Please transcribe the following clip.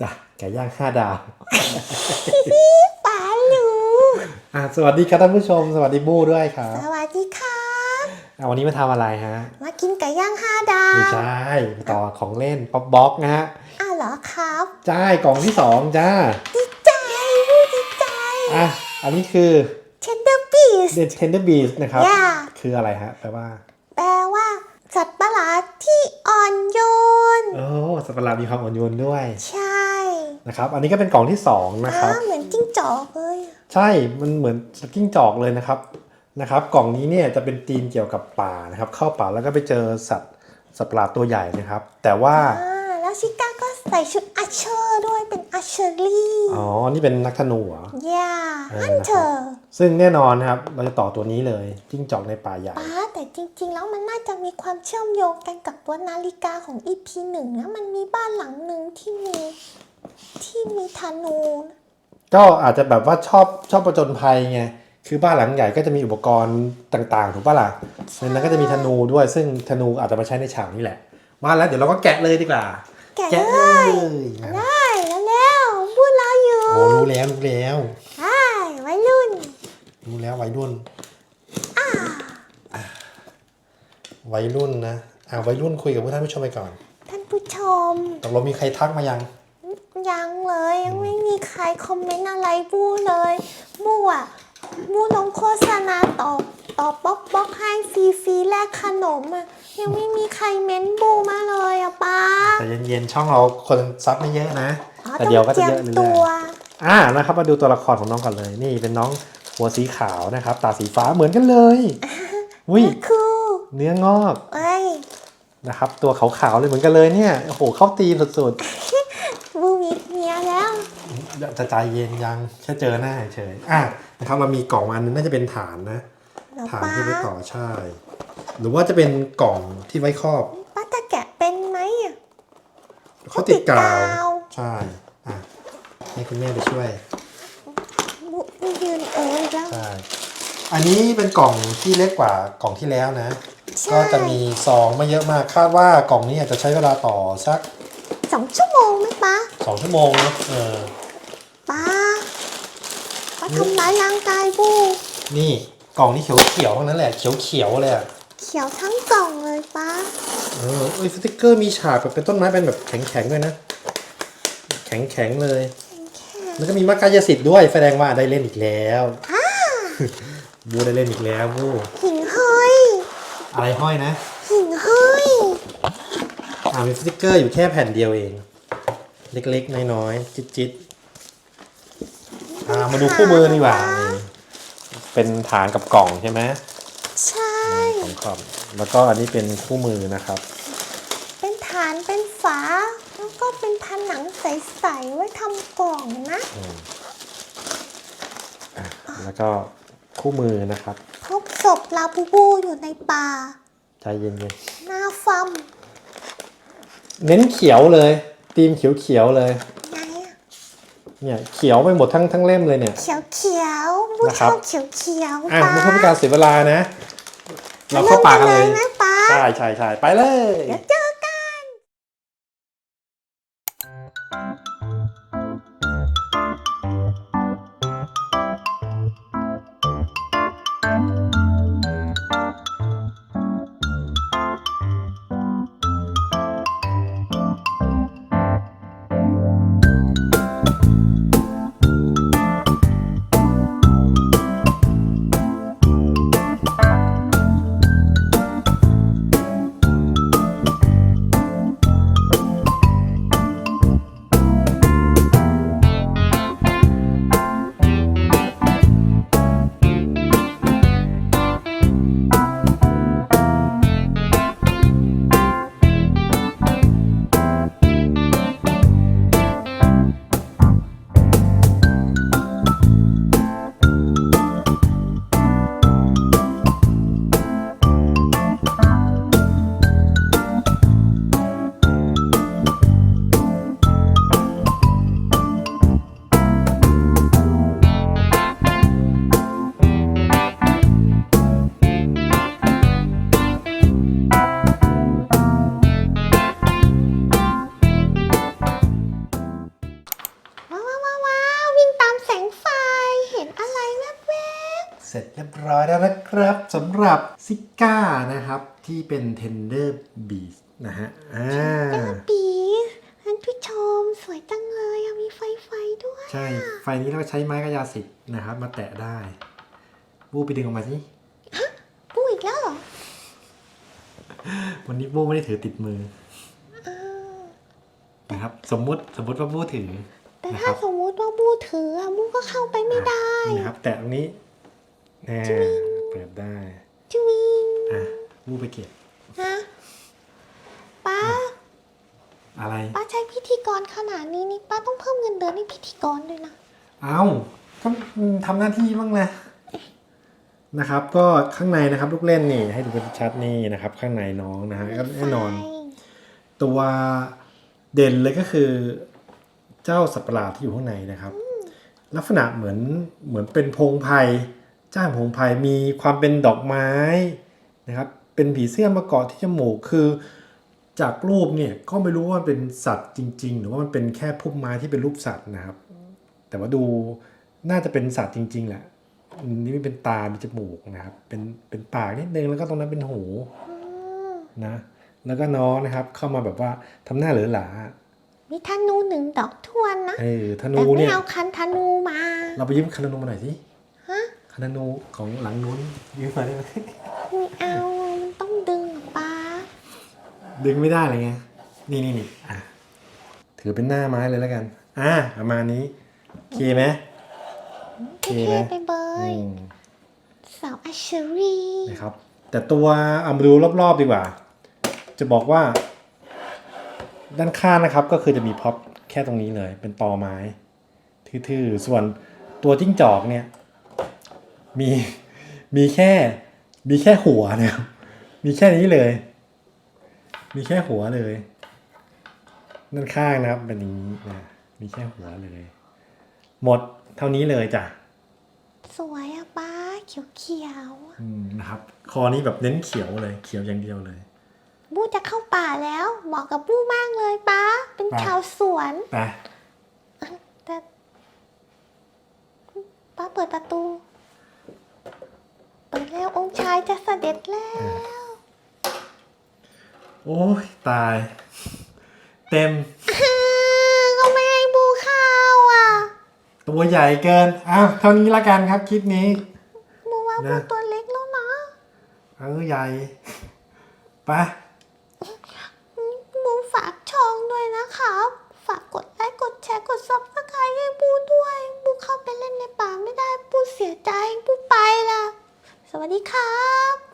จ้ะไก่ย่างห้าดาวป๋าหนูอะสวัสดีครับท่านผู้ชม สวัสดีบู้ด้วยครับสวัสดีค่ะอะวันนี้มาทำอะไรฮะมากินไก่ย่างห้าดาไม่วใช่มาต่อของเล่นป๊อปบ็อกนะฮะอ้าวเหรอครับใช่กล่องที่สองจ้าดีใจพูดดีใจอะอันนี้คือเชนเดอร์บีสเดนเทนเดอร์บีสนะครับย่าคืออะไรฮะแปลว่า แปลว่า สัตว์ประหลาดที่อ่อนโยนโอ้สัตว์ประหลาดมีความอ่อนโยนด้วย ใช่ นะครับ อันนี้ก็เป็นกล่องที่สองนะครับอ้าวเหมือนจิ้งจอกเลย ใช่ มันเหมือนสกิ้งจอกเลยนะครับ นะครับ กล่องนี้เนี่ยจะเป็นธีมเกี่ยวกับป่านะครับ เข้าป่าแล้วก็ไปเจอสัตว์สัตว์ประหลาดตัวใหญ่นะครับ แต่ว่าอ่าแล้วชิก้าก็ใส่ชุดอัชเชอร์ด้วยเป็นอัชเชอรี่ อ๋อ นี่เป็นนักธนูเหรอย่าเออฮันเตอร์ซึ่งแน่นอนนะครับ เราจะต่อตัวนี้เลย จิ้งจอกในป่าใหญ่ป้าแต่จริง ๆ แล้วมันน่าจะมีความเชื่อมโยงกันกับตัวนาฬิกาของ EP หนึ่งนะมันมีบ้านหลังหนึ่งที่มี ที่มีธนูนะก็อาจจะแบบว่าชอบชอบประจนภัยไงคือบ้านหลังใหญ่ก็จะมีอุปกรณ์ต่างๆ ถูกปะล่ะในนั้นก็จะมีธนูด้วย ซึ่งธนูอาจจะมาใช้ในฉากนี้แหละ มาแล้วเดี๋ยวเราก็แกะเลยดีกว่า แกะแกะเลเลยยได้แล้วแล้วพูดแล้วอยู่โอ้รู้แล้วรู้แล้วใช่ไว้รุ่นรู้แล้ววัยรุ่นอะวัยรุ่นนะอ่าวัยรุ่นคุยกับผู้ท่านผู้ชมไปก่อน ท่านผู้ชมตกลงมีใครทักมายัง ยังเลยยังไม่มีใครคอมเมนต์อะไรบู้เลยบู้อะบู้ลงโฆษณาต่อต่อป๊อกป๊อกให้ฟรีฟรีๆแลกขนมอะยังไม่มีใครเม้นบู้มาเลยอะป้าแต่เย็นๆช่องเราคนซับไม่เยอะนะอ๋อแต่เดี๋ยวก็จะเยอะต้เรื่งตรีมตัอวยๆอ่านะครับมาดูตัวละครของน้องก่อนเลย นี่เป็นน้องหัวสีขาวนะครับ ตาสีฟ้าเหมือนกันเลยอุ้ยคือเนื้องอกเอ้ยนะครับ ตัวขาวๆเลยเหมือนกันเลยเนี่ยโอ้โหเข้าตีมสุดบูมีเมียแล้วๆ จะใจเย็นยังแค่เจอหน้าเฉยๆอะนะครับเรามีกล่องมาอันนึงน่าจะเป็นฐานนะเหรอฐานป้าที่ไว้ต่อใช่ หรือว่าจะเป็นกล่องที่ไว้ครอบป้าจะแกะเป็นไหมอะ เขาติดกาเขาติดกาววใช่อะให้คุณแม่ไปช่วยบูยืนเอออีกแล้ว ใช่อันนี้เป็นกล่องที่เล็กกว่ากล่องที่แล้วนะ ใช่ ก็จะมีซองไม่เยอะมากคาดว่ากล่องนี้อาจจะใช้เวลาต่อสักสองชั่วโมงไหมป้าสองชั่วโมงนะเออ ป้าป้าทำร้ายร่างกายบูนี่กล่องนี้เขียวเขียวๆทั้งนั้นแหละเขียวเขียวๆเลยอะเขียวทั้งกล่องเลยป้าเออเอ้ยสติกเกอร์มีฉากแบบเป็นต้นไม้เป็นแบบแข็งแข็งๆด้วยนะ แข็งแข็งๆเลยแล้วก็มีมากายสิทธิ์ด้วยแสดงว่าได้เล่นอีกแล้วบูได้เล่นอีกแล้วบูหิ่งห้อยอะไรห้อยนะ หิ่งห้อยอ่ามีสติกเกอร์อยู่แค่แผ่นเดียวเอง เล็กๆ น้อยๆ จิตๆ อ่ามาดูคู่มือดีกว่านี่เป็นฐานกับกล่องใช่ไหมใช่ ของคอมแล้วก็อันนี้เป็นคู่มือนะครับ เป็นฐานเป็นฝา แล้วก็เป็นผนังใสๆไว้ทำกล่องนะอะแล้วก็คู่มือนะครับ พบศพลาบูบูอยู่ในป่า ใจเย็นหน้าฟัม ๆ เน้นเขียวเลยธีมเขียวๆเลยไงอะ เนี่ยเขียวไปหมดทั้งทั้งเล่มเลยเนี่ย เขียวเขียวๆบูนะชครับ อบเขียวเขียวๆอะป้าไม่เพื่อเป็นการเสียเวลานะ เราเข้าป่ากันเลยริ่มนะป้าใช่ใช่ใช่ไปเลย เดี๋ยวเจอกันอ อยแล้วนะครับสำหรับซิก้านะครับ ที่เป็น Tender Beast นะฮะอ่า ปีท่านผู้ชมสวยจังเลยอะมีไฟไฟด้วยใช่ ไฟนี้เราใช้ไม้กระยาสิทธิ์นะครับ มาแตะได้ บูไปดึงออกมาสิ ปูอีกแล้วเหรอวันนี้บูไม่ได้ถือติดมือนะครับ สมมุติสมมุติว่าบูถือ แต่นะคถ้ารับ สมมุติว่าบูถืออะบูก็เข้าไปไม่ได้นี่นะครับ แตะตรงนี้ แน่เปิดได้จวิงอะบูไปเก็บฮะป้าอะไร ป้าใช้พิธีกรขนาดนี้นี่ป้าต้องเพิ่มเงินเดือนให้พิธีกรด้วยนะ เอาก็ทำหน้าที่บ้างนะนะครับ ก็ข้างในนะครับลูกเล่นนี่ ให้ดูเป็นชัดนี่นะครับ ข้างในน้องนะฮะก็แน่นอนไฟตัวเด่นเลยก็คือ เจ้าสัตว์ประหลาดที่อยู่ข้างในนะครับ ลักษณะเหมือนเหมือนเป็นพงไพร จ้างพงไพรมีความเป็นดอกไม้นะครับ เป็นผีเสื้อมาเกาะที่จมูกคือ จากรูปเนี่ยก็ไม่รู้ว่ามันเป็นสัตว์จริง ๆ หรือว่ามันเป็นแค่พุ่มไม้ที่เป็นรูปสัตว์นะครับ แต่ว่าดูน่าจะเป็นสัตว์จริง ๆ แหละอืมนี่เป็นตาเป็นจมูกนะครับ เป็นเป็นปากนิดนึงแล้วก็ตรงนั้นเป็นหูอืมนะ แล้วก็น้องนะครับ เข้ามาแบบว่าทำหน้าเหลือหลามีธนูหนึ่งดอกทวนนะเออธแต่นูไม่เนี่ยเอาคันธนูมา เราไปยืมคันธนูมาหน่อยสิ ฮะคันธนูของหลังนู้นยืมมาได้ไหมไม่เอามันต้องดึงอะป้าดึงไม่ได้เลยไงนี่นี่นี่อะถือเป็นหน้าไม้เลยแล้วกัน อะประมาณนี้โอเคไหมโอเคโอเคไหมไปเบอืยมสาวอัชรีนะครับ แต่ตัวเอามาดูรอบๆดีกว่า จะบอกว่า ด้านข้างนะครับ ก็คือจะมีพ็อปแค่ตรงนี้เลย เป็นตอไม้ทื่อๆส่วนตัวจิ้งจอกเนี่ย มีมีแค่ มีแค่หัวนะครับมีแค่นี้เลย มีแค่หัวเลยด้านข้างนะครับเป็นอย่างนี้นะมีแค่หัวเลย หมดเท่านี้เลยจ้ะสวยอะป้าเขียวเขียวๆอืมนะครับ คอนี้แบบเน้นเขียวเลย เขียวอย่างเดียวเลยบูจะเข้าป่าแล้วเหมาะกับบูมากเลยป้า เป็นไปชาวสวนไปแต่ป้าเปิดประตู เปิดแล้วองค์ชายจะเสด็จแล้ว โอ้ยตาย เต็ม ก็ไม่ให้บูเข้าวอะ ตัวใหญ่เกิน อ้าวเท่านี้ละกันครับคลิปนี้ บูว่าบูนะ ตัวเล็กแล้วนะเออใหญ่ไปบูฝากช่องด้วยนะครับ ฝากกดไลค์กดแชร์กดซับสไครต์ให้บูด้วย บูเข้าไปเล่นในป่าไม่ได้บูเสียใจบูไปละ สวัสดีครับ